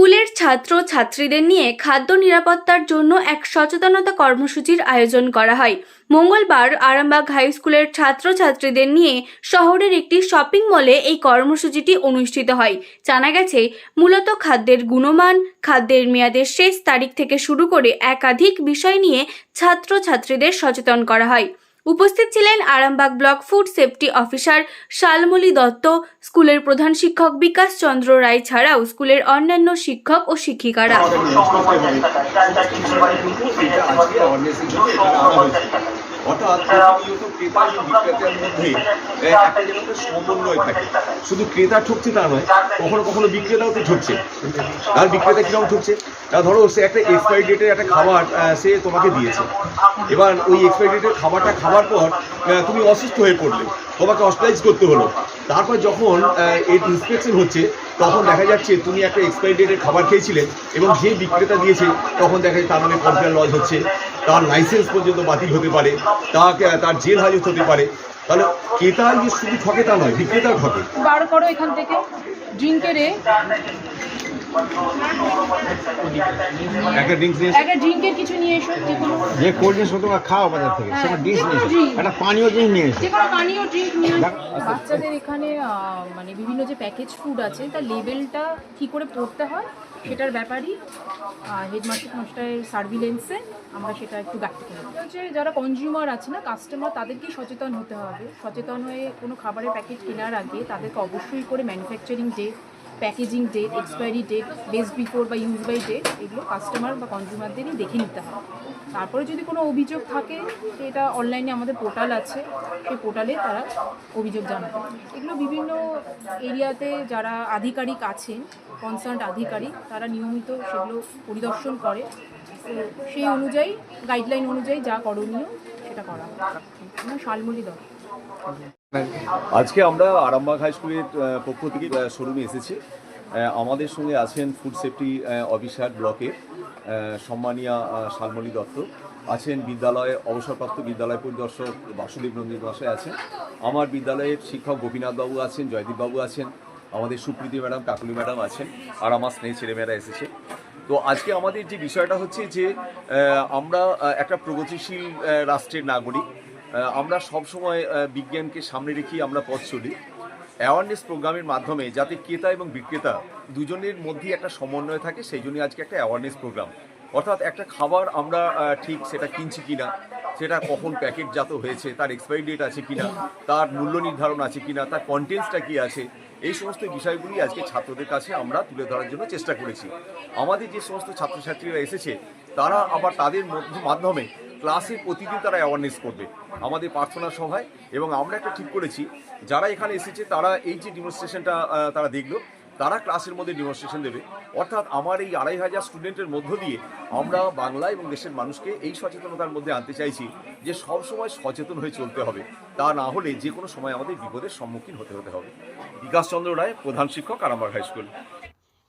স্কুলের ছাত্র ছাত্রীদের নিয়ে খাদ্য নিরাপত্তার জন্য এক সচেতনতা কর্মসূচির আয়োজন করা হয়। মঙ্গলবার আরামবাগ হাই স্কুলের ছাত্র ছাত্রীদের নিয়ে শহরের একটি শপিং মলে এই কর্মসূচিটি অনুষ্ঠিত হয়। জানা গেছে, মূলত খাদ্যের গুণমান, খাদ্যের মেয়াদের শেষ তারিখ থেকে শুরু করে একাধিক বিষয় নিয়ে ছাত্র ছাত্রীদের সচেতন করা হয়। উপস্থিত ছিলেন Arambagh block food safety officer Shalmali Dutta, স্কুলের প্রধান শিক্ষক বিকাশ চন্দ্র রায় ছাড়াও স্কুলের অন্যান্য শিক্ষক ও শিক্ষিকারা। ক্রেতা শুধু ক্রেতা ঠকছে তা নয়, কখনো কখনো বিক্রেতাও তো ঠকছে। আর বিক্রেতা কীরকম ঠকছে? ধরো সে একটা এক্সপায়ারি ডেটের একটা খাবার সে তোমাকে দিয়েছে। এবার ওই এক্সপায়ারি ডেটের খাবারটা খাওয়ার পর তুমি অসুস্থ হয়ে পড়লে, তোমাকে হসপিটালাইজ করতে হলো। তারপর যখন এর ইন্সপেকশন হচ্ছে, তখন দেখা যাচ্ছে তুমি একটা এক্সপায়ারি ডেটের খাবার খেয়েছিলে এবং যে বিক্রেতা দিয়েছে, তখন দেখা যায় তার নামে কমপ্লেন লজ হচ্ছে। তার লাইসেন্স পর্যন্ত বাতিল হতে পারে। তাকে, তার জেল হাজত হতে পারে। তাহলে ক্রেতা যে শুধু ঠকে তা নয়, বিক্রেতাও ঠকে। বার করো এখান থেকে। ড্রিঙ্কের একটা ড্রিঙ্কস নিয়ে একটা ড্রিঙ্কের কিছু নিয়ে এসো যে কোনো যে কোল্ড ড্রিঙ্কস তোমরা খাও বাজার থেকে হ্যাঁ, সেটা ড্রিঙ্কস নিয়ে এসো। একটা পানীয় জিনিস নিয়ে এসো। যে কোনো পানীয় ড্রিঙ্ক নিয়ে বাচ্চাদের এখানে মানে বিভিন্ন যে প্যাকেজ ফুড আছে তার লেভেলটা কি করে পড়তে হয় সেটার ব্যাপারই হেডমাস্টার মাস্টারের সার্ভিলেন্সে আমরা সেটা একটু ব্যাখ্যা করি হচ্ছে যারা কনজিউমার আছে না কাস্টমার তাদেরকেই সচেতন হতে হবে। সচেতন হয়ে কোনো খাবারের প্যাকেট কেনার আগে তাদেরকে অবশ্যই করে manufacturing date packaging date expiry date best before বা ইউজ বাই ডেট এগুলো কাস্টমার বা কনজিউমারদেরই দেখে নিতে হয়। তারপরে যদি কোনো অভিযোগ থাকে, সেটা অনলাইনে আমাদের পোর্টাল আছে, সেই পোর্টালে তারা অভিযোগ জানাবে। এগুলো বিভিন্ন এরিয়াতে যারা আধিকারিক আছেন কনসার্ন আধিকারিক, তারা নিয়মিত সেগুলো পরিদর্শন করে। সেই অনুযায়ী গাইডলাইন অনুযায়ী যা করণীয় সেটা করা হয়। শালমলি দত্ত। আজকে আমরা আরামবাগ হাই স্কুলের পক্ষ থেকে শোরুমে এসেছি। আমাদের সঙ্গে আছেন ফুড সেফটি অফিসার ব্লকের সম্মানীয়া আহ, শালমলী দত্ত। আছেন বিদ্যালয়ের অবসরপ্রাপ্ত বিদ্যালয় পরিদর্শক বাসুদেব নন্দী মহাশয় আছেন। আমার বিদ্যালয়ের শিক্ষক গোপীনাথবাবু আছেন জয়দীপবাবু আছেন আমাদের সুপ্রীতি ম্যাডাম কাকুলি ম্যাডাম আছেন আর আমার স্নেহ ছেলেমেয়েরা এসেছে। তো আজকে আমাদের যে বিষয়টা হচ্ছে যে আমরা একটা প্রগতিশীল রাষ্ট্রের নাগরিক। আমরা সবসময় বিজ্ঞানকে সামনে রেখেই আমরা পথ চলি। অ্যাওয়ারনেস প্রোগ্রামের মাধ্যমে যাতে ক্রেতা এবং বিক্রেতা দুজনের মধ্যে একটা সমন্বয় থাকে, সেই জন্য আজকে একটা অ্যাওয়ারনেস প্রোগ্রাম অর্থাৎ একটা খাবার আমরা ঠিক সেটা কিনছি কিনা, সেটা কখন প্যাকেটজাত হয়েছে, তার এক্সপায়ারি ডেট আছে কিনা, তার মূল্য নির্ধারণ আছে কিনা, তার কন্টেন্টসটা কি আছে, এই সমস্ত বিষয়গুলি আজকে ছাত্রদের কাছে আমরা তুলে ধরার জন্য চেষ্টা করেছি। আমাদের যে সমস্ত ছাত্রছাত্রীরা এসেছে, তারা আবার তাদের মধ্য- মাধ্যমে ক্লাসে প্রতিদিন তারা অ্যাওয়ারনেস করবে আমাদের প্রার্থনা সভায় এবং আমরা একটা ঠিক করেছি, যারা এখানে এসেছে তারা এই যে ডেমনস্ট্রেশনটা তারা দেখল, তারা ক্লাসের মধ্যে ডেমনস্ট্রেশন দেবে। অর্থাৎ আমার এই আড়াই হাজার স্টুডেন্টের মধ্য দিয়ে আমরা বাংলা এবং দেশের মানুষকে এই সচেতনতার মধ্যে আনতে চাইছি যে সব সময় সচেতন হয়ে চলতে হবে। তা না হলে যে কোনো সময় আমাদের বিপদের সম্মুখীন হতে হতে হবে। বিকাশ চন্দ্র রায়, প্রধান শিক্ষক আরামবাগ হাই স্কুল।